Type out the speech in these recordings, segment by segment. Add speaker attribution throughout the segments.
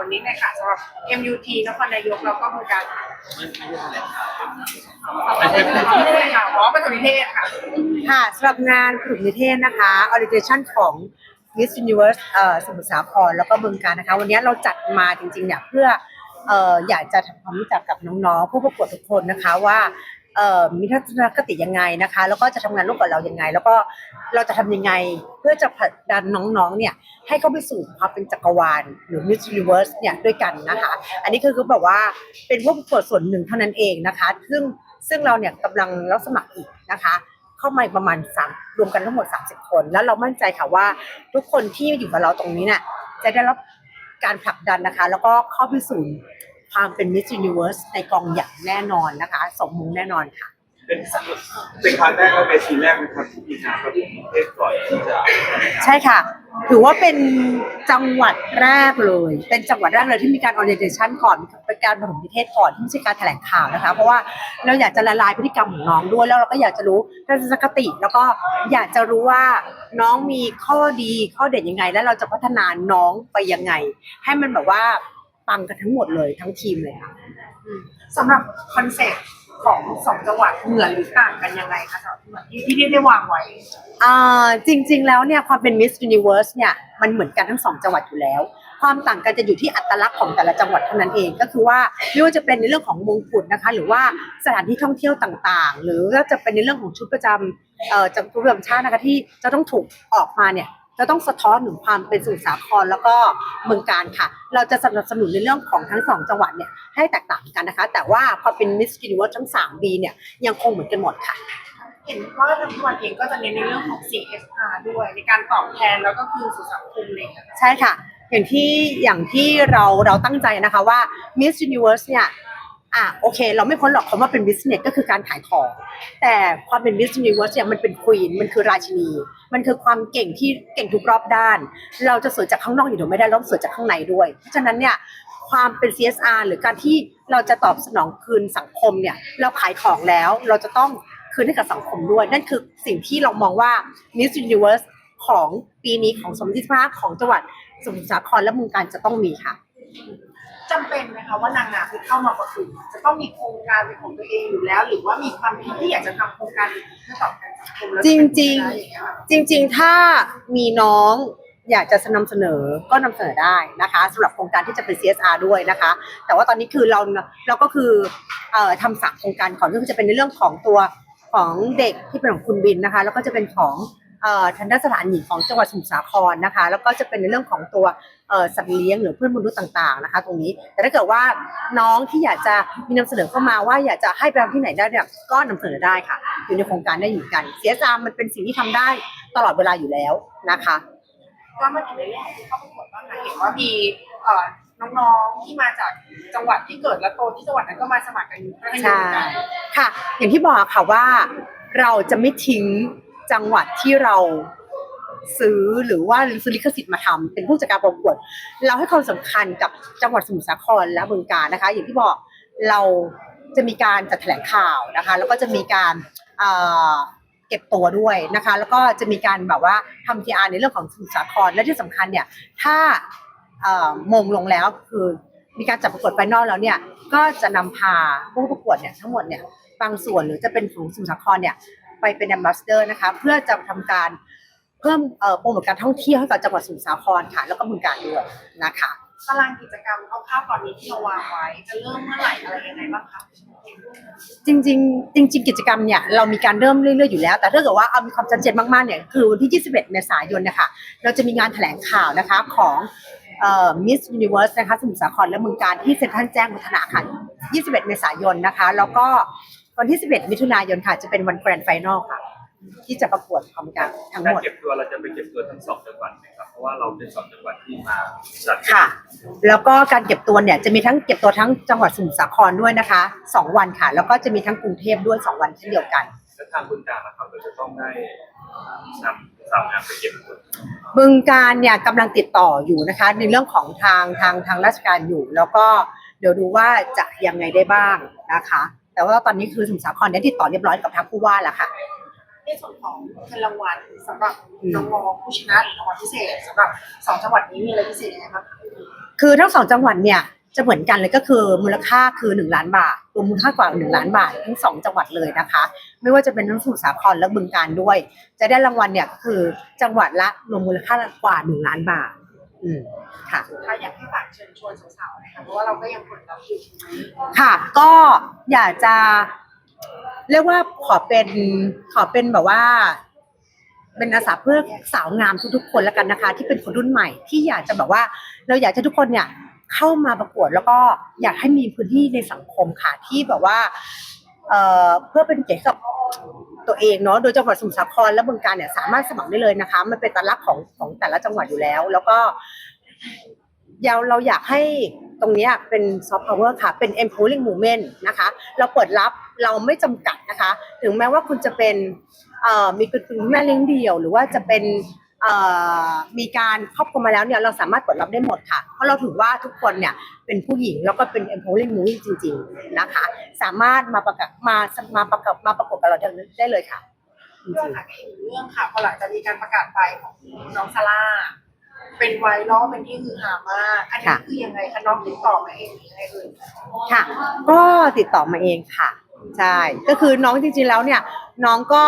Speaker 1: วันนี้เลยค่ะสำหรับ MUT นครนายกแล้วก็มือการ
Speaker 2: ไม่ใช่แถลงข่าว
Speaker 1: ไม่ใช่ค่ะอ๋อประถมนิเทศค่ะ
Speaker 3: ค่ะสำหรับงานกลุ่มนิเทศนะคะ Orientation ของ Miss Universe เอ่อสมุทรสาครแล้วก็บึงการนะคะ วันนี้เราจัดมาจริงๆเนี่ยเพื่อเอ่ออยากจะทำความรู้จักกับน้องๆ ผู้ประกวดทุกคนนะคะว่า มีทัศนคติยังไงนะคะ แล้วก็จะทำงานร่วมกับเรายังไง แล้วก็เราจะทำยังไงเพื่อจะผลักดันน้องๆเนี่ยให้เข้าไปสู่ความเป็นจักรวาลหรือ Miss Universe เนี่ยด้วยกันนะคะ อันนี้คือคือแบบว่าเป็นผู้ประกวดส่วนหนึ่งเท่านั้นเองนะคะ ซึ่งซึ่งเราเนี่ยกำลังรับสมัครอีกนะคะเข้ามาประมาณสามรวมกันทั้งหมด 30 คน แล้วเรามั่นใจค่ะว่าทุกคนที่อยู่กับเราตรงนี้เนี่ยจะได้รับการผลักดันนะคะ แล้วก็เข้าไปสู่ ความเป็น Miss Universe ในกองอย่างแน่นอนนะคะ สมมุงแน่นอนค่ะ
Speaker 2: เป็นเป็นครั้งแรกและเวทีแรกนะครับที่มีงานประถมนิเทศก่อนที่จะ
Speaker 3: ใช่ค่ะ ถือว่าเป็นจังหวัดแรกเลย เป็นจังหวัดแรกเลยที่มีการ orientation ก่อนเป็นการปฐมนิเทศก่อนที่ไม่ใช่การแถลงข่าวนะคะ เพราะว่าเราอยากจะละลายพฤติกรรมของน้องด้วย แล้วเราก็อยากจะรู้ทัศนคติ แล้วก็อยากจะรู้ว่าน้องมีข้อดีข้อเด่นยังไง แล้วเราจะพัฒนาน้องไปยังไง ให้มันแบบว่า ปังกันทั้งหมดเลยทั้งทีมเลยค่ะ
Speaker 1: สำหรับคอนเซ็ปต์ของสองจังหวัดเหมือนหรือต่างกันยังไงคะสำหรับที่ที่ที่ได้วางไว้
Speaker 3: อ่าจริงๆ แล้วเนี่ยความเป็น Miss Universe เนี่ยมันเหมือนกันทั้งสองจังหวัดอยู่แล้ว ความต่างกันจะอยู่ที่อัตลักษณ์ของแต่ละจังหวัดเท่านั้นเอง ก็คือว่าไม่ว่าจะเป็นในเรื่องของมงกุฎนะคะ หรือว่าสถานที่ท่องเที่ยวต่างๆ หรือว่าจะเป็นในเรื่องของชุดประจำเอ่อจังหวัดประจำชาตินะคะที่จะต้องถูกออกมาเนี่ย จะต้องสะท้อนถึงความเป็นสมุทรสาครแล้วก็เมืองการค่ะ เราจะสนับสนุนในเรื่องของทั้งสองจังหวัดเนี่ยให้แตกต่างกันนะคะ แต่ว่าพอเป็น Miss Universe ทั้ง3 B เนี่ยยังคงเหมือนกันหมดค่ะ
Speaker 1: เห็นว่าทางทุกวันเองก็จะเน้นในเรื่องของ CSR ด้วย ในการตอบแทนแล้วก็คือสู่สังคมเลยค่ะ
Speaker 3: ใช่ค่ะ อย่างที่อย่างที่เราเราตั้งใจนะคะว่า Miss Universe เนี่ย อะโอเค เราไม่พ้นหรอกคำว่าเป็น business ก็คือการขายของ แต่ความเป็น Miss Universe เนี่ยมันเป็น queen มันคือราชินี มันคือความเก่งที่เก่งทุกรอบด้าน เราจะสวยจากข้างนอกอย่างเดียวไม่ได้เราสวยจากข้างในด้วย เพราะฉะนั้นเนี่ยความเป็น CSR หรือการที่เราจะตอบสนองคืนสังคมเนี่ยเราขายของแล้วเราจะต้องคืนให้กับสังคมด้วย นั่นคือสิ่งที่เรามองว่า Miss Universe ของปีนี้ของสมทิภาของจังหวัดสมุทรสาครและเมืองการจะต้องมีค่ะ
Speaker 1: จำเป็นไหมคะว่านางงามที่เข้ามาประกวดจะต้องมีโครงการเป็นของตัวเองอยู่แล้ว หรือว่ามีความคิดที่อยากจะทำโครงการเพื่อตอบแทนสังคมแล้ว
Speaker 3: จริงๆ
Speaker 1: ได้อย่างเงี้ยค่ะ
Speaker 3: จริงๆ ถ้ามีน้องอยากจะนำเสนอก็นำเสนอได้นะคะสำหรับโครงการที่จะเป็น CSR ด้วยนะคะ แต่ว่าตอนนี้คือเราเราก็คือเอ่อทำสามโครงการก่อนก็คือจะเป็นในเรื่องของตัวของเด็กที่เป็นของคุณบินนะคะ แล้วก็จะเป็นของเอ่อ ทันตสถานหญิงของจังหวัดสมุทรสาครนะคะ แล้วก็จะเป็นในเรื่องของตัวเอ่อสัตว์เลี้ยงหรือเพื่อนมนุษย์ต่างๆนะคะ ตรงนี้ แต่ถ้าเกิดว่าน้องที่อยากจะมีนำเสนอเข้ามาว่าอยากจะให้ไปทำที่ไหนได้เนี่ยก็นำเสนอได้ค่ะ อยู่ในโครงการได้อยู่กัน CSR มันเป็นสิ่งที่ทำได้ตลอดเวลาอยู่แล้วนะคะ
Speaker 1: ก็มาถึงในเรื่องของที่เข้าประกวดบ้างค่ะเห็นว่ามีเอ่อน้องๆที่มาจากจังหวัดที่เกิดและโตที่จังหวัดนั้นก็มาสมัครกันอยู่ให้ดูเหมือนกัน
Speaker 3: ค่ะ อย่างที่บอกค่ะว่าเราจะไม่ทิ้ง จังหวัดที่เราซื้อหรือว่าซื้อลิขสิทธิ์มาทำเป็นผู้จัดการประกวด เราให้ความสำคัญกับจังหวัดสมุทรสาครและบึงกาฬนะคะ อย่างที่บอกเราจะมีการจัดแถลงข่าวนะคะ แล้วก็จะมีการเก็บตัวด้วยนะคะ แล้วก็จะมีการแบบว่าทำ PR ในเรื่องของสมุทรสาครและที่สำคัญเนี่ยถ้าเอ่อมงลงแล้วคือมีการจัดประกวดไฟนอลแล้วเนี่ยก็จะนำพาผู้ประกวดเนี่ยทั้งหมดเนี่ยบางส่วนหรือจะเป็นของสมุทรสาครเนี่ย ไปเป็นแอมบาสเดอร์นะคะ เพื่อจะทำการเพิ่มเอ่อโปรโมทการท่องเที่ยวให้กับจังหวัดสมุทรสาครค่ะ แล้วก็บึงการด้วยนะคะ
Speaker 1: ตารางกิจกรรมเอาภาพตอนนี้ที่เราวางไว้จะเริ่มเมื่อไหร่อะไรยังไงบ้างคะ
Speaker 3: จริงๆจริงๆกิจกรรมเนี่ยเรามีการเริ่มเรื่อยๆอยู่แล้ว แต่ถ้าเกิดว่าเอามีความชัดเจนมากๆเนี่ยคือวันที่ 21 เมษายนนะคะเราจะมีงานแถลงข่าวนะคะของเอ่อ Miss Universe นะคะสมุทรสาครและเมืองการที่เซ็นทรัลแจ้งวัฒนะค่ะ 21 เมษายนนะคะ แล้วก็ วันที่ 11 มิถุนายนค่ะ จะเป็นวันแกรนด์ไฟนอลค่ะ ที่จะประกวดพร้อมกันทั้ง
Speaker 2: การ
Speaker 3: หมด
Speaker 2: เก็บตัวเราจะไปเก็บตัวทั้งสองจังหวัดนะครับเพราะว่าเราเป็นสองจังหวัดที่มาจัด
Speaker 3: ค่ะ แล้วก็การเก็บตัวเนี่ยจะมีทั้งเก็บตัวทั้งจังหวัดสมุทรสาครด้วยนะคะสองวันค่ะ แล้วก็จะมีทั้งกรุงเทพด้วยสองวันเช่นเดียวกัน
Speaker 2: และทางคุณการนะครับเราจะต้องได้นำสาวงามไปเก็บตัว
Speaker 3: บึงการเนี่ยกำลังติดต่ออยู่นะคะ ในเรื่องของทางทางทางราชการอยู่ แล้วก็เดี๋ยวดูว่าจะยังไงได้บ้างนะคะ แต่ว่าตอนนี้คือสมุทรสาครได้ติดต่อเรียบร้อยกับทางผู้ว่าแล้วค่ะ
Speaker 1: ในส่วนของเงินรางวัลสำหรับน้องๆผู้ชนะหรือรางวัลพิเศษสำหรับสองจังหวัดนี้มีอะไรพิเศษยังไงบ้างคะ
Speaker 3: คือทั้งสองจังหวัดเนี่ยจะเหมือนกันเลยก็คือมูลค่าคือหนึ่งล้านบาทรวมมูลค่ากว่าหนึ่งล้านบาททั้งสองจังหวัดเลยนะคะ ไม่ว่าจะเป็นทั้งสมุทรสาครและบึงการด้วย จะได้รางวัลเนี่ยก็คือจังหวัดละรวมมูลค่ากว่าหนึ่งล้านบาท อืมค่ะ
Speaker 1: ถ้าอยากให้ฝากเชิญชวนสาวๆนะคะเพราะว่าเราก็ยังกดรับอยู่
Speaker 3: ค่ะ ก็อยากจะ เรียกว่าขอเป็นขอเป็นแบบว่า เป็นอาสาเพื่อสาวงามทุกๆ คนแล้วกันนะคะ ที่เป็นคนรุ่นใหม่ ที่อยากจะแบบว่า เราอยากให้ทุกคนเนี่ย เข้ามาประกวดแล้วก็อยากให้มีพื้นที่ในสังคมค่ะที่แบบว่า เอ่อเพื่อเป็นเกียรติกับตัวเองเนาะโดยจังหวัดสมุทรสาครและบึงการเนี่ยสามารถสมัครได้เลยนะคะ มันเป็นตลักษณ์ของของแต่ละจังหวัดอยู่แล้ว แล้วก็เราเราอยากให้ตรงนี้เป็นซอฟต์พาวเวอร์ค่ะ เป็น empowering movement นะคะ เราเปิดรับเราไม่จำกัดนะคะ ถึงแม้ว่าคุณจะเป็นเอ่อมีเป็นคุณแม่เลี้ยงเดี่ยว หรือว่าจะเป็น มีการครอบครัวมาแล้วเนี่ยเราสามารถเปิดรับได้หมดค่ะ เพราะเราถือว่าทุกคนเนี่ยเป็นผู้หญิงแล้วก็เป็น empowering movement จริง ๆนะคะ สามารถมาประกาศมามาประกาศมาประกบกับเราได้เลยค่ะจ
Speaker 1: เรื่อง
Speaker 3: ริง
Speaker 1: ค่ะอีกเรื่องค่ะพอหลังจากมีการประกาศไปของน้องซาร่าเป็นไวรัลเป็นที่ฮือฮามาก อันนี้คือยังไงคะน้องติดต่อมาเองหรือยังไงเอ่ย
Speaker 3: ๆค่ะ ก็ติดต่อมาเองค่ะใช่ก็คือน้องจริงๆแล้วเนี่ย น้องก็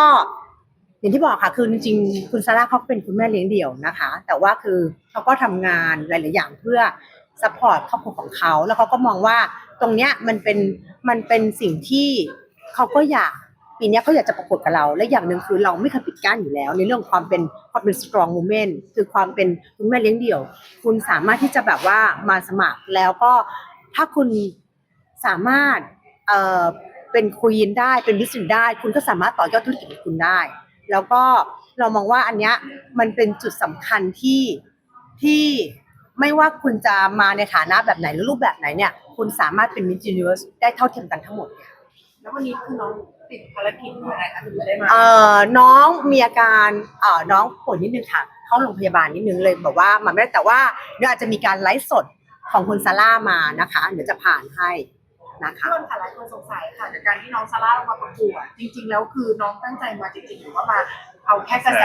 Speaker 3: อย่างที่บอกค่ะคือจริงๆคุณซาร่าเขาเป็นคุณแม่เลี้ยงเดี่ยวนะคะ แต่ว่าคือเขาก็ทำงานหลาย ๆ อย่างเพื่อซัพพอร์ตครอบครัวของเขาแล้วเขาก็มองว่าตรงเนี้ยมันเป็นมันเป็นสิ่งที่เขาก็อยากปีนี้เขาอยากจะประกวดกับเรา และอย่างหนึ่งคือเราไม่เคยปิดกั้นอยู่แล้ว ในเรื่องความเป็นความเป็น strong woman คือความเป็นคุณแม่เลี้ยงเดี่ยว คุณสามารถที่จะแบบว่ามาสมัครแล้วก็ถ้าคุณสามารถเอ่อเป็นควีนได้เป็นบิสซินได้ คุณก็สามารถต่อยอดธุรกิจของคุณได้ แล้วก็เรามองว่าอันเนี้ยมันเป็นจุดสำคัญที่ที่ไม่ว่าคุณจะมาในฐานะแบบไหนหรือรูปแบบไหนเนี่ย คุณสามารถเป็นมิ s ยูนิเวอร์สได้เท่าเทียมกันทั้งหมดเนี่ย
Speaker 1: แล้ววันนี้คือน้องติดภารกิจอะไรคะถึงจะได้มา
Speaker 3: เอ่อน้องมีอาการเอ่อน้องป่วยนิดนึงค่ะ เข้าโรงพยาบาลนิดนึงเลยบอกว่ามันไม่ได้แต่ว่าเดี๋ยวอาจจะมีการไลฟ์สดของคุณซาร่ามานะคะ เดี๋ยวจะผ่านให้ นะคะ
Speaker 1: เพื่อนค่ะหลายคนสงสัยค่ะจากการที่น้องซาร่าลงมาประกวดจริง ๆ แล้วคือน้องตั้งใจมาจริงๆหรือว่ามาเอาแค่กระแส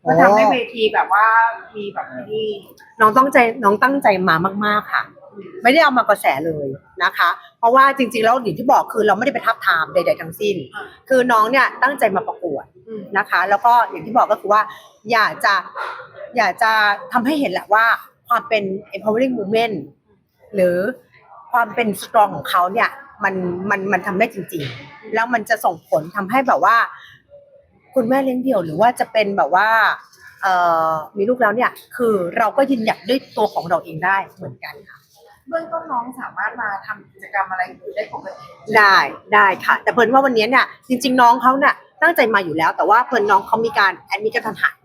Speaker 1: เพื่อทำให้เวทีแบบว่ามีแบบนี้
Speaker 3: น้องต้องใจน้องตั้งใจมามากๆค่ะ ไม่ได้เอามากระแสเลยนะคะ เพราะว่าจริงๆแล้วอย่างที่บอกคือเราไม่ได้ไปทับทามใด ๆ ทั้งสิ้น
Speaker 1: อ่า
Speaker 3: คือน้องเนี่ยตั้งใจมาประกวด
Speaker 1: อืม
Speaker 3: นะคะ แล้วก็อย่างที่บอกก็คือว่า อยากจะอยากจะทำให้เห็นแหละว่าความเป็น empowering movement หรือ ความเป็น strong ของเขาเนี่ยมันมันมันทำได้จริง ๆ แล้วมันจะส่งผลทำให้แบบว่า คุณแม่เลี้ยงเดี่ยวหรือว่าจะเป็นแบบว่าเอ่อมีลูกแล้วเนี่ยคือเราก็ยืนหยัดด้วยตัวของเราเองได้เหมือนกันค่ะ
Speaker 1: เบื้องต้นน้องสามารถมาทำกิจกรรมอะไรอยู่ได้ปกติ
Speaker 3: ได้ได้ค่ะ แต่เพิ่นว่าวันนี้เนี่ยจริง ๆ น้องเขาเนี่ยตั้งใจมาอยู่แล้ว แต่ว่าเพิ่นน้องเขามีการแอดมิดกระทันหัน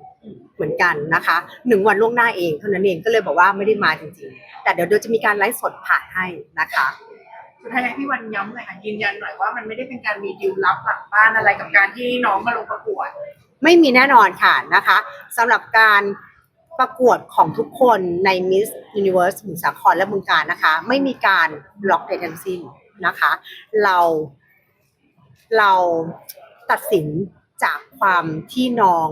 Speaker 3: เหมือนกันนะคะหนึ่งวันล่วงหน้าเองเท่านั้นเองก็เลยบอกว่าไม่ได้มาจริงๆ แต่เดี๋ยวเดี๋ยวจะมีการไลฟ์สดผ่านให้นะคะ
Speaker 1: สุดท้ายอยากให้พี่วันย้ำหน่อยค่ะยืนยันหน่อยว่ามันไม่ได้เป็นการมีดีลลับหลังบ้านอะไรกับการที่น้องมาลงประกวด
Speaker 3: ไม่มีแน่นอนค่ะนะคะสำหรับการประกวดของทุกคนใน Miss Universe สมุทรสาครและบึงการนะคะ ไม่มีการล็อกใดทั้งสิ้นนะคะ เราเราตัดสินจากความที่น้อง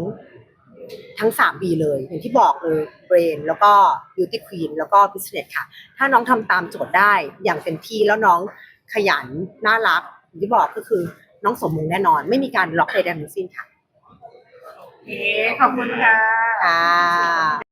Speaker 3: ทั้ง 3 B เลย อย่างที่บอกเลย Brain แล้วก็ Beauty Queen แล้วก็ Business ค่ะ ถ้าน้องทำตามโจทย์ได้อย่างเต็มที่แล้วน้องขยัน น่ารัก อย่างที่บอกก็คือน้องสมมงแน่นอน ไม่มีการล็อกใดๆทั้งสิ้นค่ะ
Speaker 1: โอเคขอบคุณค่ะ
Speaker 3: ค่ะ